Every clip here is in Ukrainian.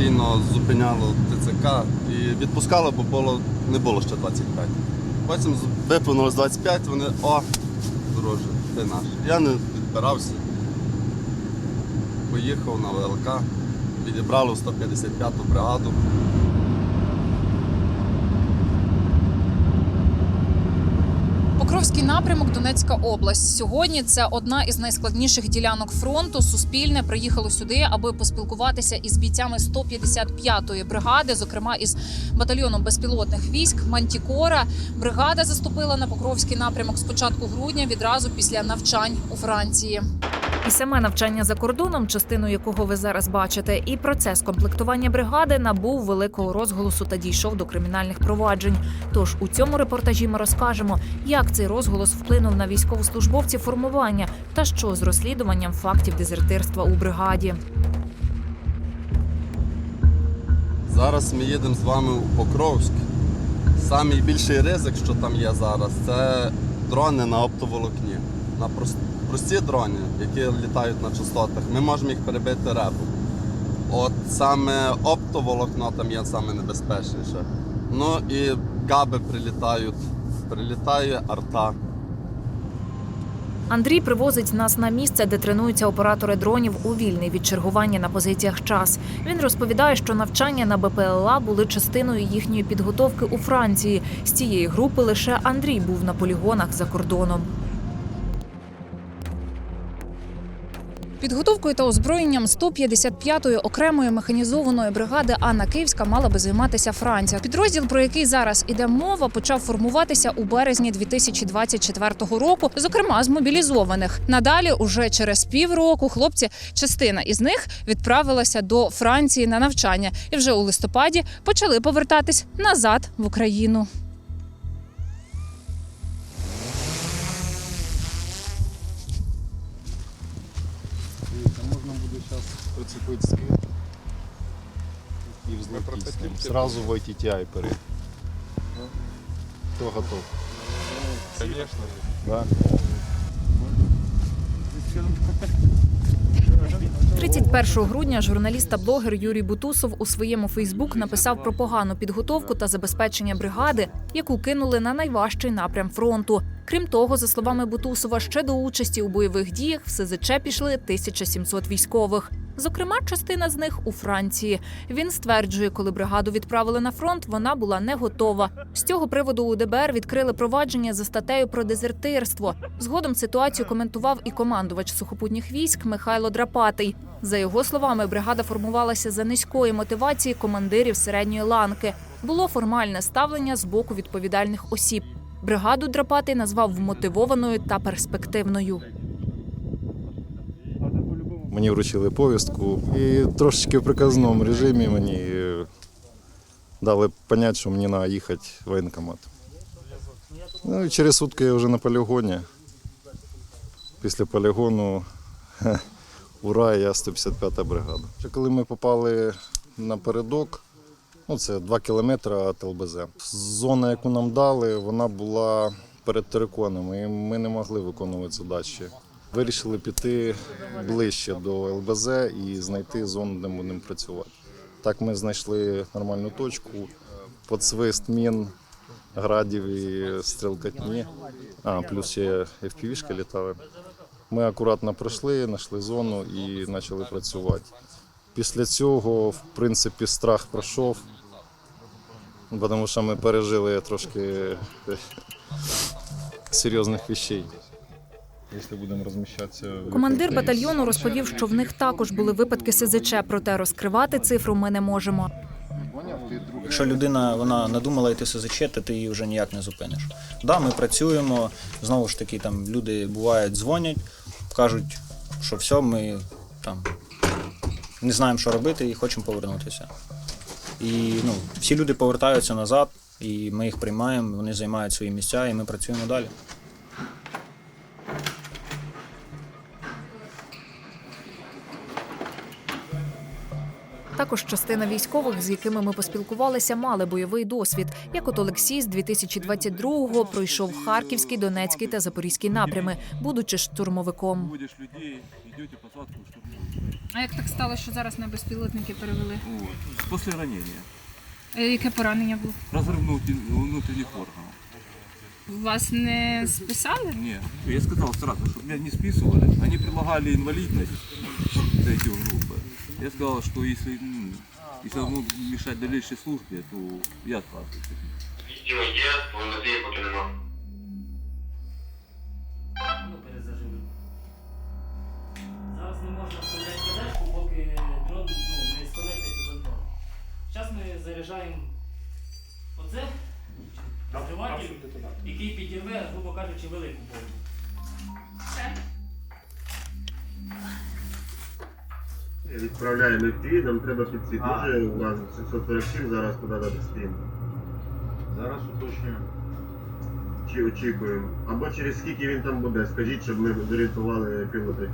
постійно зупиняло ТЦК і відпускало, бо було, не було ще 25. Потім виповнилось 25, вони о, дороже, ти наш. Я не відбирався. Поїхав на ВЛК, відібрали 155-ту бригаду. Покровський напрямок, Донецька область. Сьогодні це одна із найскладніших ділянок фронту. Суспільне приїхало сюди, аби поспілкуватися із бійцями 155-ї бригади, зокрема із батальйоном безпілотних військ Мантікора. Бригада заступила на Покровський напрямок з початку грудня, відразу після навчань у Франції. І саме навчання за кордоном, частину якого ви зараз бачите, і процес комплектування бригади набув великого розголосу та дійшов до кримінальних проваджень. Тож у цьому репортажі ми розкажемо, як цей розголос вплинув на військовослужбовців формування та що з розслідуванням фактів дезертирства у бригаді. Зараз ми їдемо з вами у Покровськ. Самий більший ризик, що там є зараз, це дрони на оптоволокні. На прос- прості дрони, які літають на частотах, ми можемо їх перебити ребом. От саме оптоволокно там є саме небезпечніше. Ну і каби прилітають, прилітає арта. Андрій привозить нас на місце, де тренуються оператори дронів у вільний від чергування на позиціях час. Він розповідає, що навчання на БПЛА були частиною їхньої підготовки у Франції. З цієї групи лише Андрій був на полігонах за кордоном. Підготовкою та озброєнням 155-ї окремої механізованої бригади Анна Київська мала би займатися Франція. Підрозділ, про який зараз іде мова, почав формуватися у березні 2024 року, зокрема з мобілізованих. Надалі, уже через півроку, хлопці, частина із них відправилася до Франції на навчання, і вже у листопаді почали повертатись назад в Україну. Прицепить скид и взлететь с ним. Сразу в ITTI перейти. Кто готов? Конечно. Да? 31 грудня журналіст та блогер Юрій Бутусов у своєму Фейсбук написав про погану підготовку та забезпечення бригади, яку кинули на найважчий напрям фронту. Крім того, за словами Бутусова, ще до участі у бойових діях в СЗЧ пішли 1700 військових. Зокрема, частина з них у Франції. Він стверджує, коли бригаду відправили на фронт, вона була не готова. З цього приводу у ДБР відкрили провадження за статтею про дезертирство. Згодом ситуацію коментував і командувач сухопутніх військ Михайло Драпатий. За його словами, бригада формувалася за низької мотивації командирів середньої ланки. Було формальне ставлення з боку відповідальних осіб. Бригаду Драпатий назвав вмотивованою та перспективною. Мені вручили повістку і трошечки в приказному режимі мені е, дали понять, що мені треба їхати в воєнкомат. Ну і через сутки я вже на полігоні. Після полігону ура, я 155 бригада. Коли ми попали на передок, ну це 2 кілометри від ЛБЗ. Зона, яку нам дали, вона була перед териконом, і ми не могли виконувати задачі. Вирішили піти ближче до ЛБЗ і знайти зону, де будемо працювати. Так ми знайшли нормальну точку, під свист мін, градів і стрілкатні, а плюс ще FPV-шки літали. Ми акуратно пройшли, знайшли зону і почали працювати. Після цього, в принципі, страх пройшов, тому що ми пережили трошки серйозних вещей. Якщо будемо розміщатися. Командир батальйону розповів, що в них також були випадки СЗЧ, проте розкривати цифру ми не можемо. Якщо людина вона надумала йти СЗЧ, то ти її вже ніяк не зупиниш. Да, ми працюємо. Знову ж таки, там люди бувають, дзвонять, кажуть, що все, ми там не знаємо, що робити, і хочемо повернутися. І ну, всі люди повертаються назад, і ми їх приймаємо, вони займають свої місця, і ми працюємо далі. Також частина військових, з якими ми поспілкувалися, мали бойовий досвід. Як от Олексій з 2022-го пройшов Харківський, Донецький та Запорізький напрями, будучи штурмовиком. идете посадку штурмуете. А як так стало, що зараз на безпілотники перевели? Вот. После ранения. Яке поранення було? Разрыв внутри- внутренних органов. Вас не списали? Не, я сказал сразу, чтобы меня не списывали. Они предлагали инвалидность третьей группы. Я сказал, что если, м, если оно мешать дальнейшей службе, то я отказываюсь. Діма є, Надії поки нема. Ну, перезажили. Зараз не можна вставляти кадешку, поки дрон ну, не сконектиться з антоном. Зараз ми заряджаємо оце, відкриватель, який підірве, грубо кажучи, велику бомбу. Відправляємо FPV, нам треба підсвіт. Може у вас 747 зараз туди дати стрім. Зараз уточнюємо. Чи очікуємо. Або через скільки він там буде, скажіть, щоб ми зорієнтували пілоти.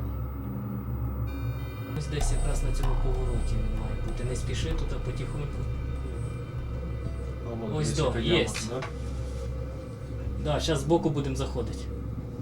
Ось десь якраз на цьому повороті він має бути. Не спіши тут, а потихоньку. Ось до, є. Да, зараз збоку будемо заходити.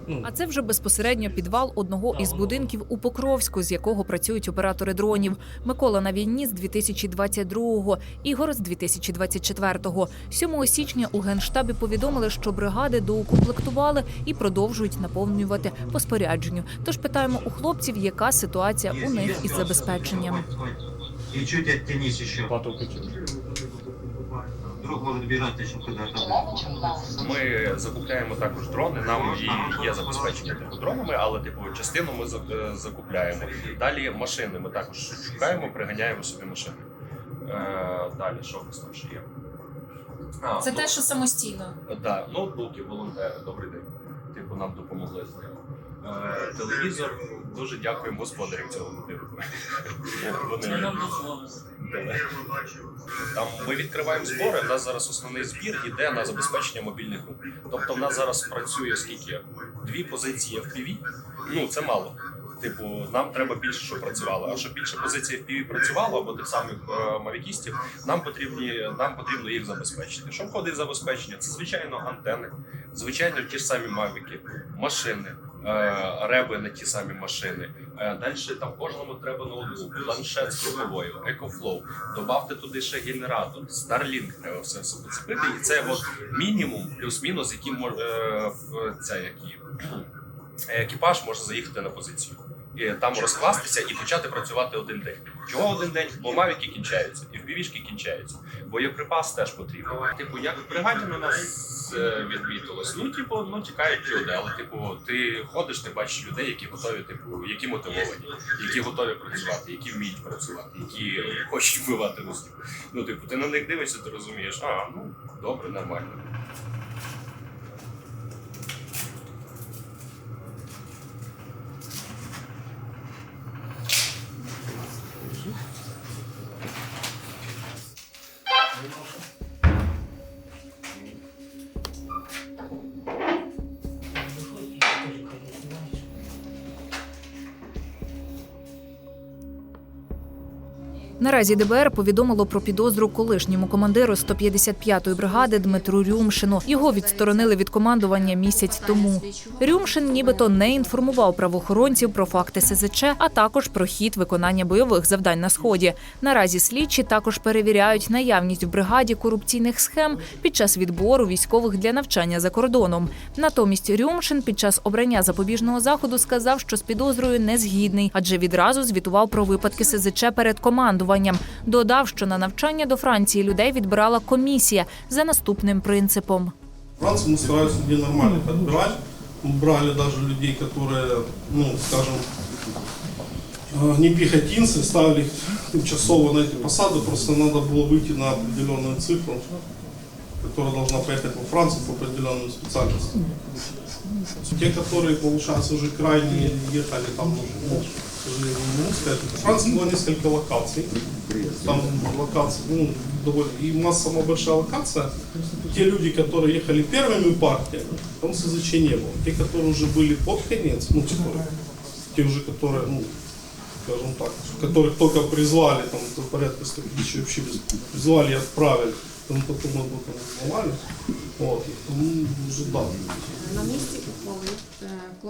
Ну, А це вже безпосередньо підвал одного із будинків у Покровську, з якого працюють оператори дронів. Микола на війні з 2022-го, Ігор з 2024-го. 7 січня у генштабі повідомили, що бригади доукомплектували і продовжують наповнювати по спорядженню. Тож питаємо у хлопців, яка ситуація у них із забезпеченням. И чуть оттянись может бежать еще куда-то. Ми закупляємо також дрони. Нам і є забезпечення типу дронами, але типу частину ми е, закупляємо. Далі машини. Ми також шукаємо, приганяємо собі машини. Е, далі що в нас там ще є? А, Це ну, те, що самостійно. Да, ноутбуки, волонтери, добрий день. Типу нам допомогли з ним. Е, телевізор. Дуже дякуємо господарям цього будинку. Вони там ми відкриваємо збори. У нас зараз основний збір іде на забезпечення мобільних груп. Тобто, в нас зараз працює скільки? Дві позиції FPV. Ну це мало. Типу, нам треба більше, щоб працювало. А щоб більше позицій FPV працювало, або тих самих е, мавікістів, нам потрібні нам потрібно їх забезпечити. Що входить в забезпечення? Це звичайно антени, звичайно, ті ж самі мавіки, машини, реби на ті самі машини. Е, далі там кожному треба ноутбук, планшет з круговою, екофлоу. Добавте туди ще генератор, Starlink треба все все поцепити. І це от мінімум, плюс-мінус, який може е, який екіпаж може заїхати на позицію. І там розкластися і почати працювати один день. Чого один день? Бо мавіки кінчаються, і впівішки кінчаються. Боєприпас теж потрібен. Типу, як в бригаді на нас е, відмітилось, ну типу, ну тікають люди, але типу, ти ходиш, ти бачиш людей, які готові, типу, які мотивовані, які готові працювати, які вміють працювати, які хочуть вбивати русню. Ну, типу, ти на них дивишся, ти розумієш, а ну добре, нормально. Наразі ДБР повідомило про підозру колишньому командиру 155-ї бригади Дмитру Рюмшину. Його відсторонили від командування місяць тому. Рюмшин нібито не інформував правоохоронців про факти СЗЧ, а також про хід виконання бойових завдань на сході. Наразі слідчі також перевіряють наявність в бригаді корупційних схем під час відбору військових для навчання за кордоном. Натомість Рюмшин під час обрання запобіжного заходу сказав, що з підозрою не згідний, адже відразу звітував про випадки СЗЧ перед командуванням Додав, що на навчання до Франції людей відбирала комісія за наступним принципом. Франции мы стараются людей нормально подбирать. Мы брали даже людей, которые, ну, скажем, э, не пехотинцы, ставили их тимчасово на эти посады, просто надо было выйти на определенную цифру, которая должна поехать во Францию по определенным специальностям. Те, которые, получается, уже крайне ехали там, ну, к сожалению, не было несколько локаций. Там локации, ну, довольно, и нас самая большая локация. Те люди, которые ехали первыми партиями, там СЗЧ не было. Те, которые уже были под конец, ну, которые, те уже, которые, ну, скажем так, которых только призвали, там, порядка 100 тысяч вообще без- призвали и отправили, там потом об этом узнавали. Вот, ну, уже да. На місці ухвали е,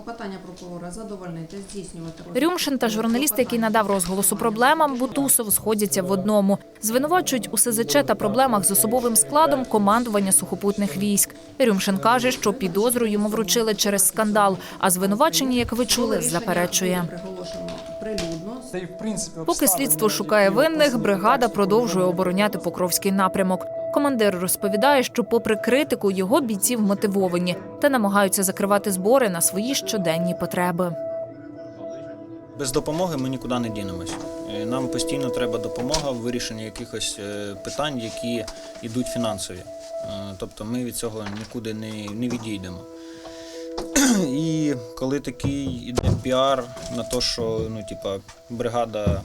Клопотання прокурора задовольнити, здійснювати Рюмшин та журналіст, який надав розголосу проблемам, Бутусов сходяться в одному. Звинувачують у СЗЧ та проблемах з особовим складом командування сухопутних військ. Рюмшин каже, що підозру йому вручили через скандал, а звинувачення, як ви чули, заперечує. Поки слідство шукає винних, бригада продовжує обороняти Покровський напрямок. Командир розповідає, що, попри критику, його бійці мотивовані та намагаються закривати збори на свої щоденні потреби. Без допомоги ми нікуди не дінемось. Е, Нам постійно треба допомога в вирішенні якихось е, питань, які йдуть фінансові. Е, Тобто ми від цього нікуди не, не відійдемо. І коли такий іде піар на те, що ну, типа, бригада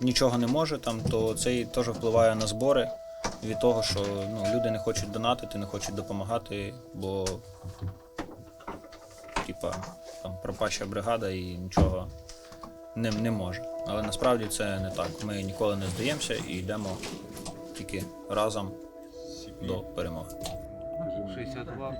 нічого не може, там, то це теж впливає на збори від того, що ну, люди не хочуть донатити, не хочуть допомагати, бо типа, там, пропаща бригада і нічого не, не може. Але насправді це не так. Ми ніколи не здаємося і йдемо тільки разом до перемоги. 62.